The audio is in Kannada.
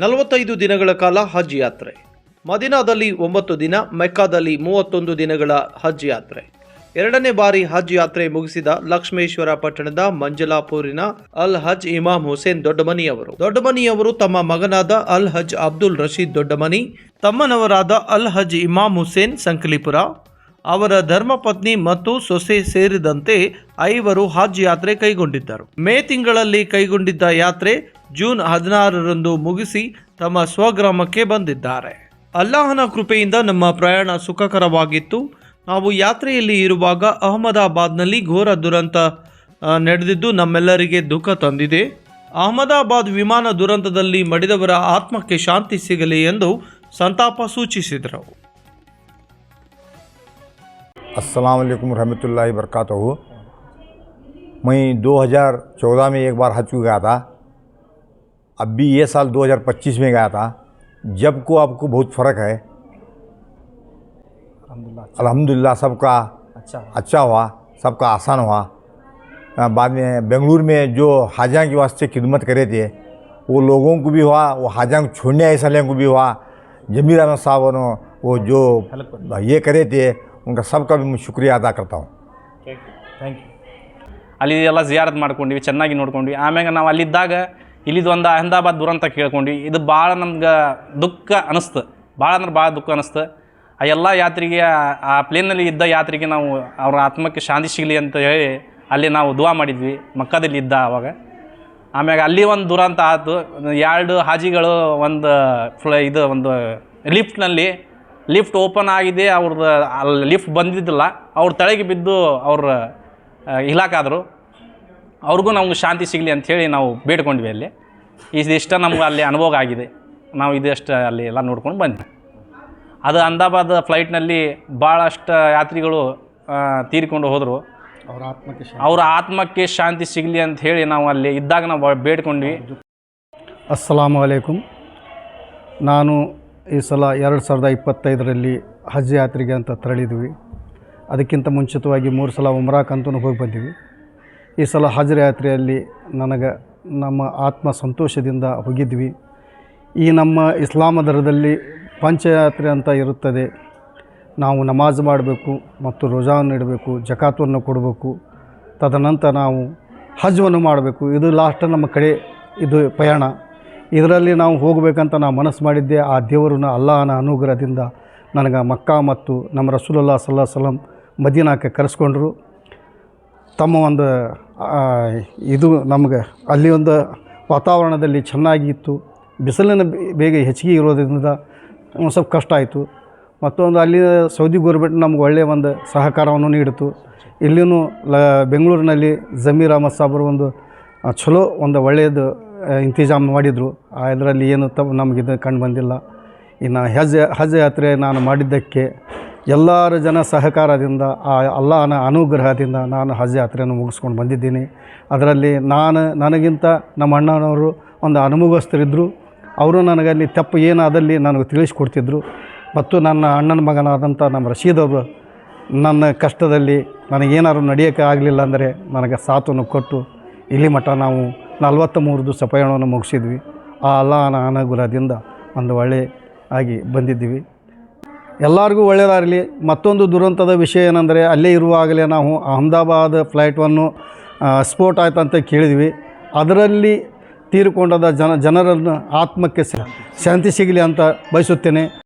ನಲವತ್ತೈದು ದಿನಗಳ ಕಾಲ ಹಜ್ ಯಾತ್ರೆ. ಮದಿನಾದಲ್ಲಿ ಒಂಬತ್ತು ದಿನ, ಮೆಕ್ಕಾದಲ್ಲಿ ಮೂವತ್ತೊಂದು ದಿನಗಳ ಹಜ್ ಯಾತ್ರೆ. ಎರಡನೇ ಬಾರಿ ಹಜ್ ಯಾತ್ರೆ ಮುಗಿಸಿದ ಲಕ್ಷ್ಮೇಶ್ವರ ಪಟ್ಟಣದ ಮಂಜಲಾಪುರಿನ ಅಲ್ ಹಜ್ ಇಮಾಮ್ ಹುಸೇನ್ ದೊಡ್ಡಮನಿ ಅವರು. ದೊಡ್ಡಮನಿ ಅವರು ತಮ್ಮ ಮಗನಾದ ಅಲ್ ಹಜ್ ಅಬ್ದುಲ್ ರಶೀದ್ ದೊಡ್ಡಮನಿ, ತಮ್ಮನವರಾದ ಅಲ್ ಹಜ್ ಇಮಾಮ್ ಹುಸೇನ್ ಸಂಕಲಿಪುರ, ಅವರ ಧರ್ಮಪತ್ನಿ ಮತ್ತು ಸೊಸೆ ಸೇರಿದಂತೆ ಐವರು ಹಜ್ ಯಾತ್ರೆ ಕೈಗೊಂಡಿದ್ದರು. ಮೇ ತಿಂಗಳಲ್ಲಿ ಕೈಗೊಂಡಿದ್ದ ಯಾತ್ರೆ ಜೂನ್ ಹದಿನಾರರಂದು ಮುಗಿಸಿ ತಮ್ಮ ಸ್ವಗ್ರಾಮಕ್ಕೆ ಬಂದಿದ್ದಾರೆ ಅಲ್ಲಾಹನ ಕೃಪೆಯಿಂದ ನಮ್ಮ ಪ್ರಯಾಣ ಸುಖಕರವಾಗಿತ್ತು ನಾವು ಯಾತ್ರೆಯಲ್ಲಿ ಇರುವಾಗ ಅಹಮದಾಬಾದ್ನಲ್ಲಿ ಘೋರ ದುರಂತ ಆ, ನಡೆದಿದ್ದು ನಮ್ಮೆಲ್ಲರಿಗೆ ದುಃಖ ತಂದಿದೆ ಅಹಮದಾಬಾದ್ ವಿಮಾನ ದುರಂತದಲ್ಲಿ ಮಡಿದವರ ಆತ್ಮಕ್ಕೆ ಶಾಂತಿ ಸಿಗಲಿ ಎಂದು ಸಂತಾಪ ಸೂಚಿಸಿದರು अस्सलाम वालेकुम रहमतुल्लाहि वरकातहू मैं 2014 में एक बार हज को गया था अब भी ये साल 2025 में गया था जब को आपको बहुत फ़र्क है अल्हम्दुलिल्लाह सबका अच्छा अच्छा हुआ सबका आसान हुआ अ, बाद में बेंगलुरु में जो हाजा के वास्ते खिदमत करे थे वो लोगों को भी हुआ वो हाजा को छोड़ने ऐसा लोगों को भी हुआ जमीर अहमद साहब ने वो जो ये करे थे उनका सबका भी मैं शुक्रिया अदा करता हूँ ಥ್ಯಾಂಕ್ ಯು ಅಲ್ಲಿ ಎಲ್ಲ ಜಿಯಾರತ್ ಮಾಡ್ಕೊಂಡ್ವಿ ಚೆನ್ನಾಗಿ ನೋಡ್ಕೊಂಡ್ವಿ ಆಮ್ಯಾಗ ನಾವು ಅಲ್ಲಿದ್ದಾಗ ಇಲ್ಲಿದು ಒಂದು ಅಹಮದಾಬಾದ್ ದುರಂತ ಕೇಳ್ಕೊಂಡ್ವಿ ಇದು ಭಾಳ ನಮ್ಗೆ ದುಃಖ ಅನಿಸ್ತು. ಭಾಳ ಅಂದ್ರೆ ಭಾಳ ದುಃಖ ಅನಿಸ್ತು. ಆ ಎಲ್ಲ ಯಾತ್ರೆಗೆ, ಆ- ಪ್ಲೇನಲ್ಲಿ ಇದ್ದ ಯಾತ್ರೆಗೆ ನಾವು ಅವ್ರ ಆತ್ಮಕ್ಕೆ ಶಾಂತಿ ಸಿಗಲಿ ಅಂತ ಹೇಳಿ ಅಲ್ಲಿ ನಾವು ದುವಾ ಮಾಡಿದ್ವಿ. ಮಕ್ಕದಲ್ಲಿ ಇದ್ದ ಆವಾಗ ಆಮ್ಯಾಗ ಅಲ್ಲಿ ಒಂದು ದುರಂತ ಆಯಿತು ಎರಡು ಹಾಜಿಗಳು ಒಂದು ಫ್ಲ ಇದು ಒಂದು ಲಿಫ್ಟ್ನಲ್ಲಿ, ಲಿಫ್ಟ್ ಓಪನ್ ಆಗಿದೆ. ಅವ್ರದ್ದು ಅಲ್ಲಿ ಲಿಫ್ಟ್ ಬಂದಿದ್ದಿಲ್ಲ. ಅವ್ರ ತಳಗೆ ಬಿದ್ದು ಅವ್ರ ಇಲಾಕಾದರು ಅವ್ರಿಗೂ ನಮ್ಗೆ ಶಾಂತಿ ಸಿಗಲಿ ಅಂಥೇಳಿ ನಾವು ಬೇಡ್ಕೊಂಡ್ವಿ ಅಲ್ಲಿ. ಇದಿಷ್ಟ ನಮ್ಗೆ ಅಲ್ಲಿ ಅನುಭವ ಆಗಿದೆ. ನಾವು ಇದಷ್ಟು ಅಲ್ಲಿ ಎಲ್ಲ ನೋಡ್ಕೊಂಡು ಬಂದ್ವಿ. ಅದು ಅಹಮದಾಬಾದ್ ಫ್ಲೈಟ್ನಲ್ಲಿ ಭಾಳಷ್ಟು ಯಾತ್ರಿಗಳು ತೀರಿಕೊಂಡು ಹೋದರು. ಅವರ ಆತ್ಮಕ್ಕೆ ಅವರ ಆತ್ಮಕ್ಕೆ ಶಾಂತಿ ಸಿಗಲಿ ಅಂತ ಹೇಳಿ ನಾವು ಅಲ್ಲಿ ಇದ್ದಾಗ ನಾವು ಬೇಡ್ಕೊಂಡ್ವಿ. ಅಸ್ಸಲಾಮು ಅಲೈಕುಮ್. ನಾನು ಈ ಸಲ ಎರಡು ಸಾವಿರದ ಇಪ್ಪತ್ತೈದರಲ್ಲಿ ಹಜ್ ಯಾತ್ರೆಗೆ ಅಂತ ತೆರಳಿದ್ವಿ. ಅದಕ್ಕಿಂತ ಮುಂಚಿತವಾಗಿ ಮೂರು ಸಲ ಉಮ್ರಾಕಂತೂ ಹೋಗಿ ಬಂದೀವಿ. ಈ ಸಲ ಹಜ್ ಯಾತ್ರೆಯಲ್ಲಿ ನನಗೆ ನಮ್ಮ ಆತ್ಮ ಸಂತೋಷದಿಂದ ಹೋಗಿದ್ವಿ. ಈ ನಮ್ಮ ಇಸ್ಲಾಮ ದರದಲ್ಲಿ ಪಂಚಯಾತ್ರೆ ಅಂತ ಇರುತ್ತದೆ. ನಾವು ನಮಾಜ್ ಮಾಡಬೇಕು ಮತ್ತು ರೋಜಾವನ್ನು ಇಡಬೇಕು, ಜಕಾತವನ್ನು ಕೊಡಬೇಕು. ತದನಂತರ ನಾವು ಹಜ್ವನ್ನು ಮಾಡಬೇಕು. ಇದು ಲಾಸ್ಟ್ ನಮ್ಮ ಕಡೆ ಇದು ಪಯಣ. ಇದರಲ್ಲಿ ನಾವು ಹೋಗಬೇಕಂತ ನಾವು ಮನಸ್ಸು ಮಾಡಿದ್ದೆ. ಆ ದೇವರನ್ನ ಅಲ್ಲಾಹನ ಅನುಗ್ರಹದಿಂದ ನನಗೆ ಮಕ್ಕಾ ಮತ್ತು ನಮ್ಮ ರಸೂಲುಲ್ಲಾ ಸಲ್ಲಾ ಸಲಂ ಮದೀನಾಕ್ಕೆ ಕರೆಸ್ಕೊಂಡ್ರು. ತಮ್ಮ ಒಂದು ಇದು ನಮಗೆ ಅಲ್ಲಿ ಒಂದು ವಾತಾವರಣದಲ್ಲಿ ಚೆನ್ನಾಗಿತ್ತು ಬಿಸಿಲಿನ ಬೇ- ಬೇಗ ಹೆಚ್ಚಿಗೆ ಇರೋದ್ರಿಂದ ಒಂದು ಸ್ವಲ್ಪ ಕಷ್ಟ ಆಯಿತು. ಮತ್ತೊಂದು ಅಲ್ಲಿ ಸೌದಿ ಗೋರ್ಮೆಂಟ್ ನಮ್ಗೆ ಒಳ್ಳೆಯ ಒಂದು ಸಹಕಾರವನ್ನು ನೀಡಿತು. ಇಲ್ಲಿನೂ ಲ, ಬೆಂಗಳೂರಿನಲ್ಲಿ ಜಮೀರ್ ಅಹಮದ್ ಸಾಬ್ರು ಒಂದು ಚಲೋ ಒಂದು ಒಳ್ಳೆಯದು ಇಂತಿಜಾಮ್ ಮಾಡಿದರು. ಅದರಲ್ಲಿ ಏನು ತಪ್ಪು ನಮಗಿದು ಕಂಡು ಬಂದಿಲ್ಲ. ಇನ್ನು ಹಜ್ ಹಜ್ ಯಾತ್ರೆ ನಾನು ಮಾಡಿದ್ದಕ್ಕೆ ಎಲ್ಲರ ಜನ ಸಹಕಾರದಿಂದ, ಆ ಅಲ್ಲಾಹನ ಅನುಗ್ರಹದಿಂದ ನಾನು ಹಜ್ ಯಾತ್ರೆಯನ್ನು ಮುಗಿಸ್ಕೊಂಡು ಬಂದಿದ್ದೀನಿ. ಅದರಲ್ಲಿ ನಾನು, ನನಗಿಂತ ನಮ್ಮ ಅಣ್ಣನವರು ಒಂದು ಅನುಭವಸ್ಥರಿದ್ದರು ಅವರು ನನಗಲ್ಲಿ ತಪ್ಪು ಏನಾದಲ್ಲಿ ನನಗೆ ತಿಳಿಸ್ಕೊಡ್ತಿದ್ರು. ಮತ್ತು ನನ್ನ ಅಣ್ಣನ ಮಗನಾದಂಥ ನಮ್ಮ ರಶೀದ್ ಅವರು ನನ್ನ ಕಷ್ಟದಲ್ಲಿ ನನಗೇನಾದ್ರು ನಡೆಯೋಕ್ಕೆ ಆಗಲಿಲ್ಲ ಅಂದರೆ ನನಗೆ ಸಾಥನ್ನು ಕೊಟ್ಟು ಇಲ್ಲಿ ಮಠ ನಾವು ನಲವತ್ತ ಮೂರು ದಿವಸ ಪಯಣವನ್ನು ಮುಗಿಸಿದ್ವಿ. ಆ ಅಲ್ಲಾಹನ ಅನುಗ್ರಹದಿಂದ ಒಂದು ಒಳ್ಳೆ ಆಗಿ ಬಂದಿದ್ದೀವಿ. ಎಲ್ಲರಿಗೂ ಒಳ್ಳೆಯದಾಗಲಿ ಮತ್ತೊಂದು ದುರಂತದ ವಿಷಯ ಏನಂದರೆ, ಅಲ್ಲೇ ಇರುವಾಗಲೇ ನಾವು ಅಹಮದಾಬಾದ್ ಫ್ಲೈಟನ್ನು ಸ್ಫೋಟ ಆಯ್ತು ಅಂತ ಕೇಳಿದ್ವಿ. ಅದರಲ್ಲಿ ತೀರಿಕೊಂಡದ ಜನ, ಜನರನ್ನು ಆತ್ಮಕ್ಕೆ ಶಾಂತಿ ಸಿಗಲಿ ಅಂತ ಬಯಸುತ್ತೇನೆ.